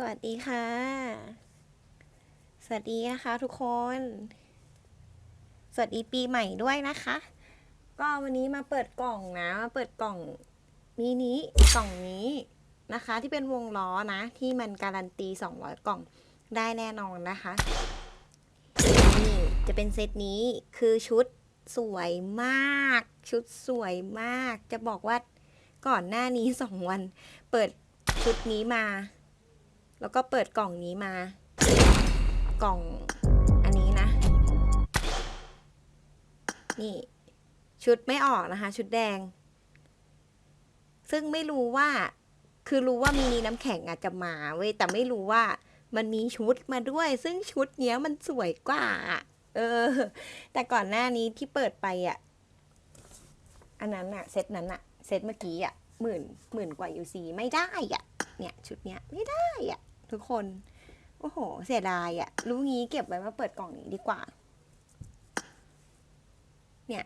สวัสดีค่ะ สวัสดีนะคะทุกคน สวัสดีปีใหม่ด้วยนะคะ ก็วันนี้มาเปิดกล่องนะ มาเปิดกล่องมินิกล่องนี้นะคะ ที่เป็นวงล้อนะ ที่มันการันตี 200 กล่องได้แน่นอนนะคะ นี่จะเป็นเซตนี้คือชุดสวยมาก ชุดสวยมาก จะบอกว่าก่อนหน้านี้ 2 วัน เปิดชุดนี้มา แล้วก็เปิดกล่องนี้มา กล่องอันนี้นะ นี่ ชุดไม่ออกนะคะ ชุดแดง ซึ่งไม่รู้ว่าคือรู้ว่ามีน้ำแข็งอาจจะมาเว้ยแต่ไม่รู้ว่ามันมีชุดมาด้วย ซึ่งชุดเนี้ยมันสวยกว่า เออ แต่ก่อนหน้านี้ที่เปิดไปอะ อันนั้นอะเซตนั้นอะเซตเมื่อกี้อะหมื่นหมื่นกว่า UC ไม่ได้อะเนี่ย ชุดเนี้ยไม่ได้อะ ทุกคน โอ้โห เสียดายอะรู้งี้เก็บไว้มาเปิดกล่องนี้ดีกว่า เนี่ย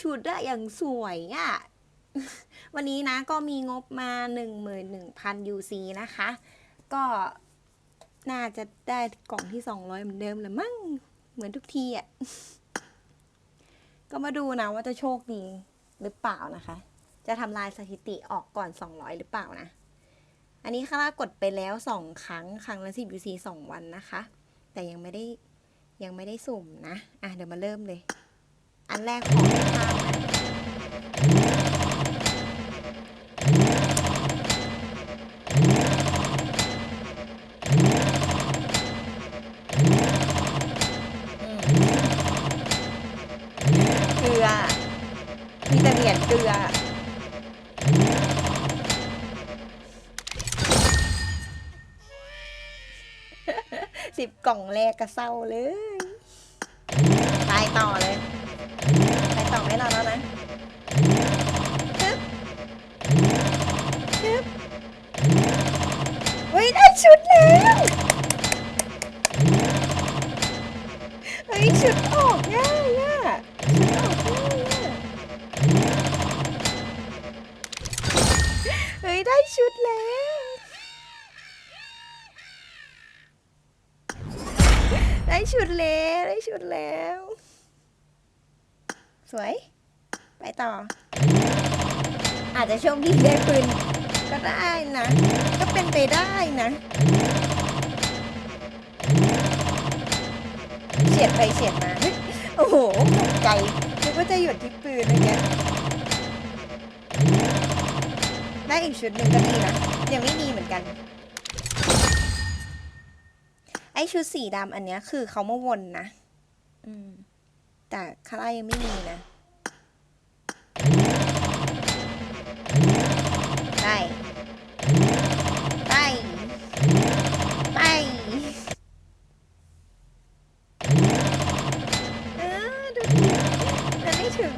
ชุดอะอย่างสวยอะวันนี้นะก็มีงบมา 11,000 UC นะคะ ก็น่าจะได้กล่องที่ 200 เหมือนเดิมแหละมั้งเหมือนทุกทีอะก็มาดูนะว่าจะโชคดีหรือเปล่านะคะ จะทำลายสถิติออกก่อน 200 หรือเปล่านะ อันนี้คาร่ากดไปแล้ว 2 ครั้ง ครั้งละ10 UC 2 วันนะคะ แต่ยังไม่ได้ยังไม่ได้สุ่มนะ อะเดี๋ยวมาเริ่มเลย อันแรกของข้ามนะอืมเกลือ มีแต่เหรียญเกลือสิบกล่องแรกก็เศร้าเลยไปต่อเลย ต่อไม่รอแล้วนะฮึบฮึบเฮ้ยได้ชุดแล้วเฮ้ยชุดออกง่ายอะชุดออกง่ายอะเฮ้ยได้ชุดแล้วได้ชุดแล้วได้ชุดแล้ว สวย ไปต่อ อาจจะโชคดีได้ปืนก็ได้นะ ก็เป็นไปได้นะเฉียดไปเฉียดมาโอ้โหตกใจนึกว่าจะหยุดที่ปืนเมื่อกี้ยได้อีกชุดหนึ่งก็ดีนะยังไม่มีเหมือนกัน ไอชุดสีดำอันเนี้ยคือเขามาวนนะ อืม แต่คาร่ายังไม่มีนะได้ได้ได้เออดูดิมันไม่ถึง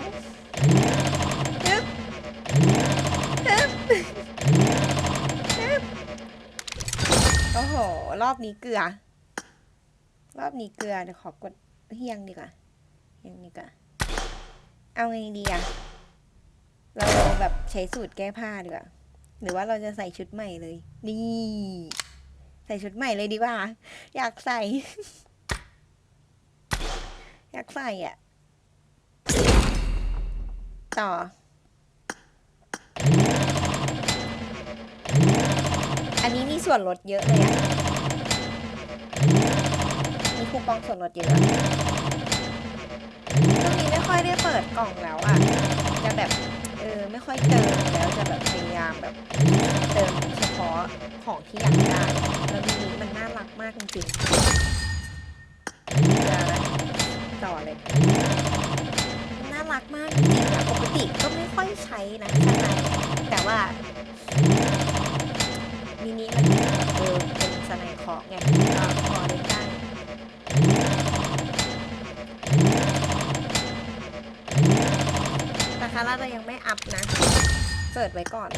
ฮึบฮึบฮึบโอ้โห รอบนี้เกลือ รอบนี้เกลือ เดี๋ยวขอกดเฮียงดีกว่า เฮียงดีกว่าเอาไงดีอะเราแบบใช้สูตรแก้ผ้าดีกว่าหรือว่าเราจะใส่ชุดใหม่เลย นี่ ใส่ชุดใหม่เลยดีกว่า อยากใส่ อยากใส่อะต่อ อันนี้มีส่วนลดเยอะเลยอะมีคูปองส่วนลดเยอะ ไม่ค่อยได้เปิดกล่องแล้วอะจะแบบเออไม่ค่อยเติมแล้วจะแบบพยายามแบบเติมเฉพาะของที่อยากได้แล้วมินิมันน่ารักมากจริงๆเดี๋ยวนะต่อเลยน่ารักมากจริงๆอะปกติก็ไม่ค่อยใช้นะข้างในแต่ว่ามินิมันเออเป็นสไนเคราะห์ไงก็พอเล่นได้ แต่คาร่าเรายังไม่อัพนะ เปิดไว้ก่อน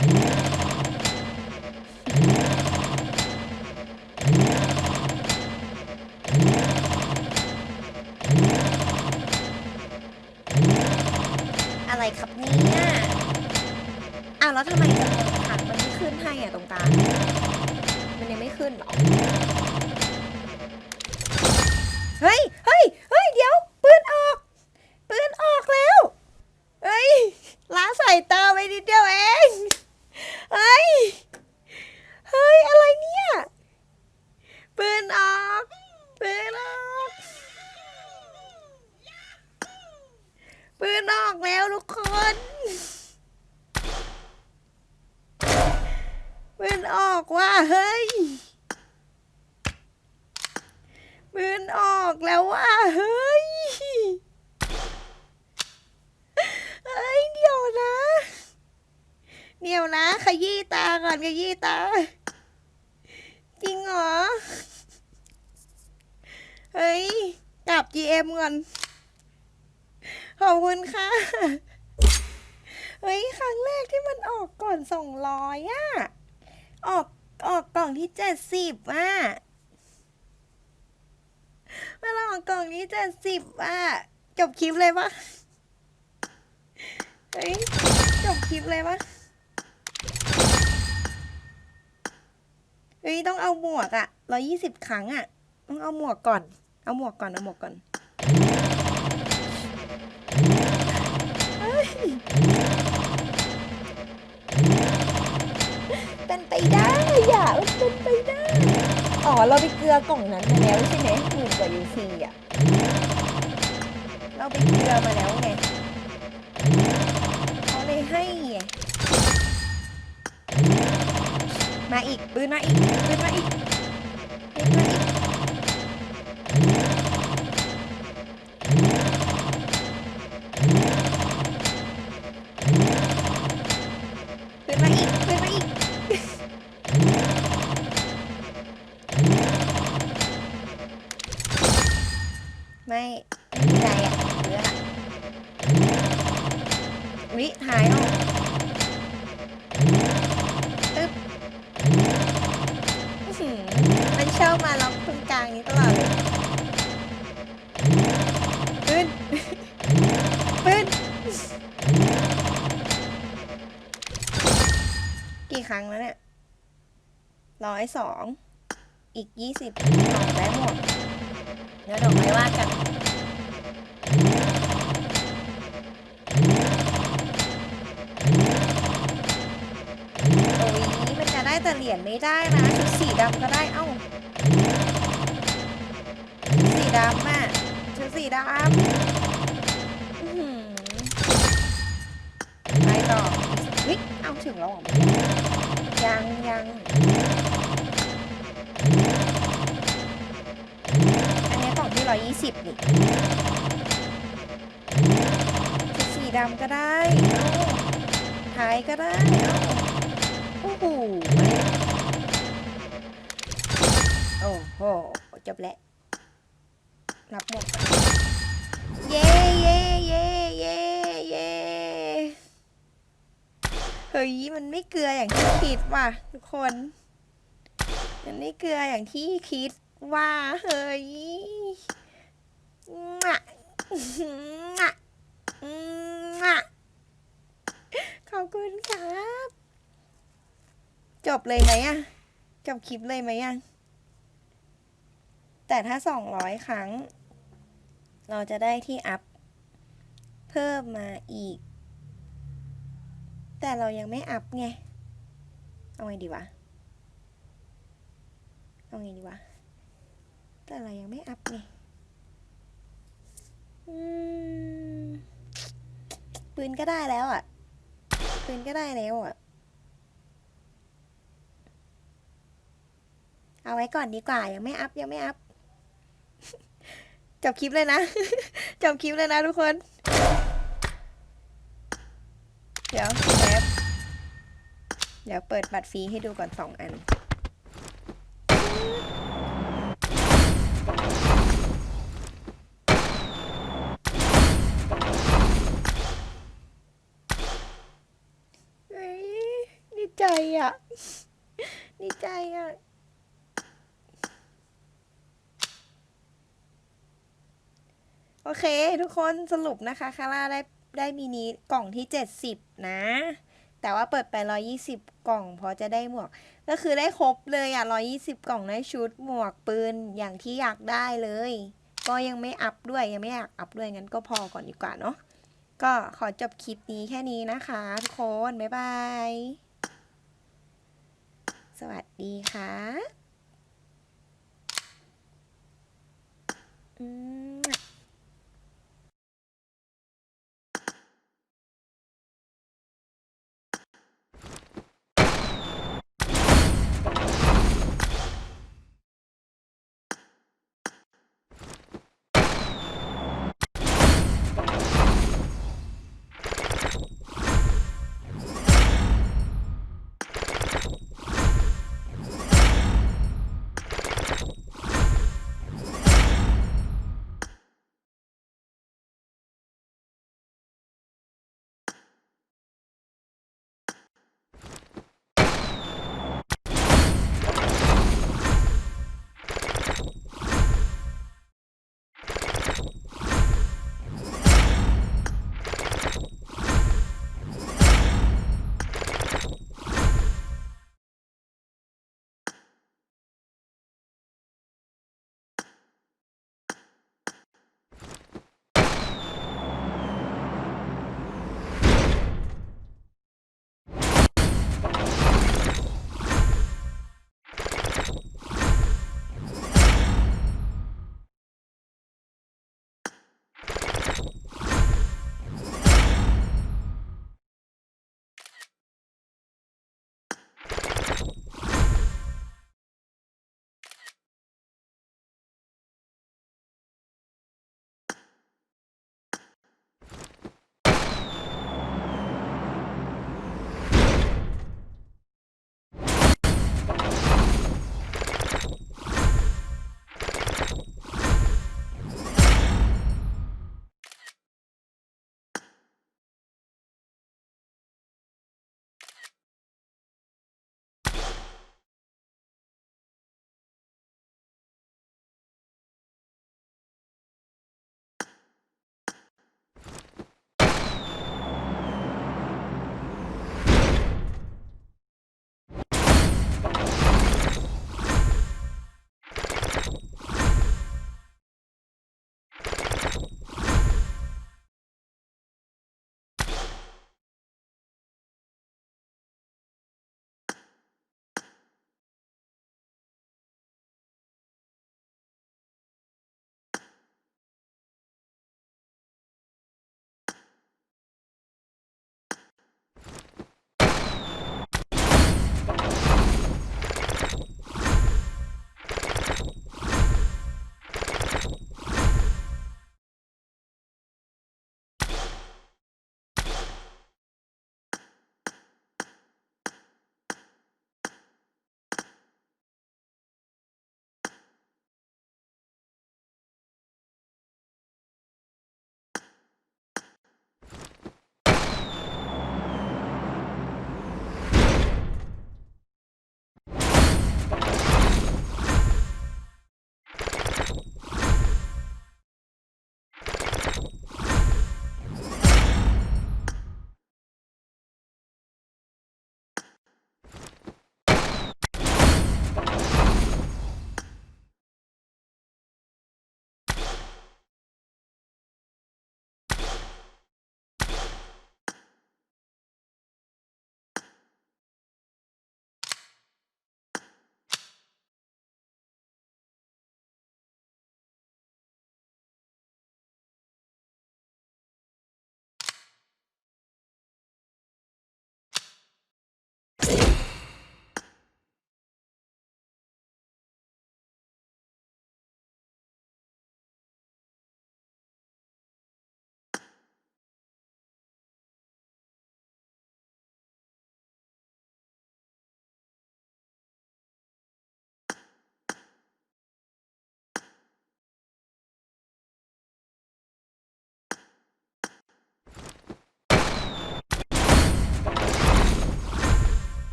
อะไรครับเนี่ยอ้าวแล้วทำไมจำนวนถังมันไม่ขึ้นให้อะตรงกลาง มันยังไม่ขึ้นหรอ เฮ้ย เฮ้ย เฮ้ย เดี๋ยว ปืนออก ปืนออกแล้ว เฮ้ยล้าใส่ตาไปนิดเดียวเอง เฮ้ย เฮ้ย อะไรเนี่ย ปืนออก ปืนออก ปืนออกแล้วทุกคน ปืนออกว่ะเฮ้ย ปืนออกแล้วว่ะเฮ้ย เฮ้ยเดี๋ยวนะ เดี๋ยวนะ ขยี้ตาก่อนขยี้ตา จริงเหรอ เฮ้ย กลับ GM ก่อน ขอบคุณค่ะ เฮ้ย ครั้งแรกที่มันออกก่อนสองร้อยอะออกออกกล่องที่เจ็ดสิบอะมันออกกล่องที่เจ็ดสิบอะจบคลิปเลยปะเฮ้ย จบคลิปเลยปะ เฮ้ยต้องเอาหมวกอะร้อยี่สิบครั้งอะต้องเอาหมวกก่อน เอาหมวกก่อน เอาหมวกก่อนเฮ้ยเป็นไปได้อะมันเป็นไปได้ อ๋อ เราไปเกลือกล่องนั้นมาแล้วใช่ไหมหมื่นกว่า UC อะเราไปเกลือมาแล้วไงเขาเลยให้ไง มาอีกปืนมาอีกปืนมาอีก มันชอบมาล็อกตรงกลางนี้ตลอดเลยปืนปืนกี่ครั้งแล้วเนี่ยร้อยสองอีกยี่สิบสองได้หมดเดี๋ยวดอกไม้ว่ากันโอ้ยมันจะได้แต่เหรียญไม่ได้นะชุดสีดำก็ได้เอ้าชุ ดำอะชุดสีดำอื้อหือไปต่อเฮ้ยเอาถึงแล้วเหรอยังยังอันนี้กล่องที่ร้อยยี่สิบนี่ชุดสีดำก็ได้เอาท้ายก็ได้เอาโอ้โหโอ้โหจบแล้ว รับหมด เย้เย้เย้เย้เย้เฮ้ยมันไม่เกลืออย่างที่คิดว่ะทุกคน มันไม่เกลืออย่างที่คิดว่าเฮ้ยงะงะงะขอบคุณครับ จบเลยไหมอะจบคลิปเลยไหมอะแต่ถ้าสองร้อยครั้ง เราจะได้ที่อัพเพิ่มมาอีก แต่เรายังไม่อัพไง เอาไงดีวะ เอาไงดีวะ แต่เรายังไม่อัพไงปืนก็ได้แล้วอะ ปืนก็ได้แล้วอะ เอาไว้ก่อนดีกว่า ยังไม่อัพยังไม่อัพ จบคลิปเลยนะ จบคลิปเลยนะทุกคน เดี๋ยวแปบเดี๋ยวเปิดบัตรฟรีให้ดูก่อนสองอัน ดีใจอะ ดีใจอะ โอเค ทุกคนสรุปนะคะคาร่าได้ได้มินิกล่องที่ 70 นะ แต่ว่าเปิดไป 120 กล่องพอจะได้หมวก ก็คือได้ครบเลยอะ 120 กล่องได้ชุดหมวกปืนอย่างที่อยากได้เลย ก็ยังไม่อัพด้วยยังไม่อยากอัพด้วยงั้นก็พอก่อนดีกว่าเนาะก็ขอจบคลิปนี้แค่นี้นะคะ ทุกคน บ๊ายบาย สวัสดีค่ะอืม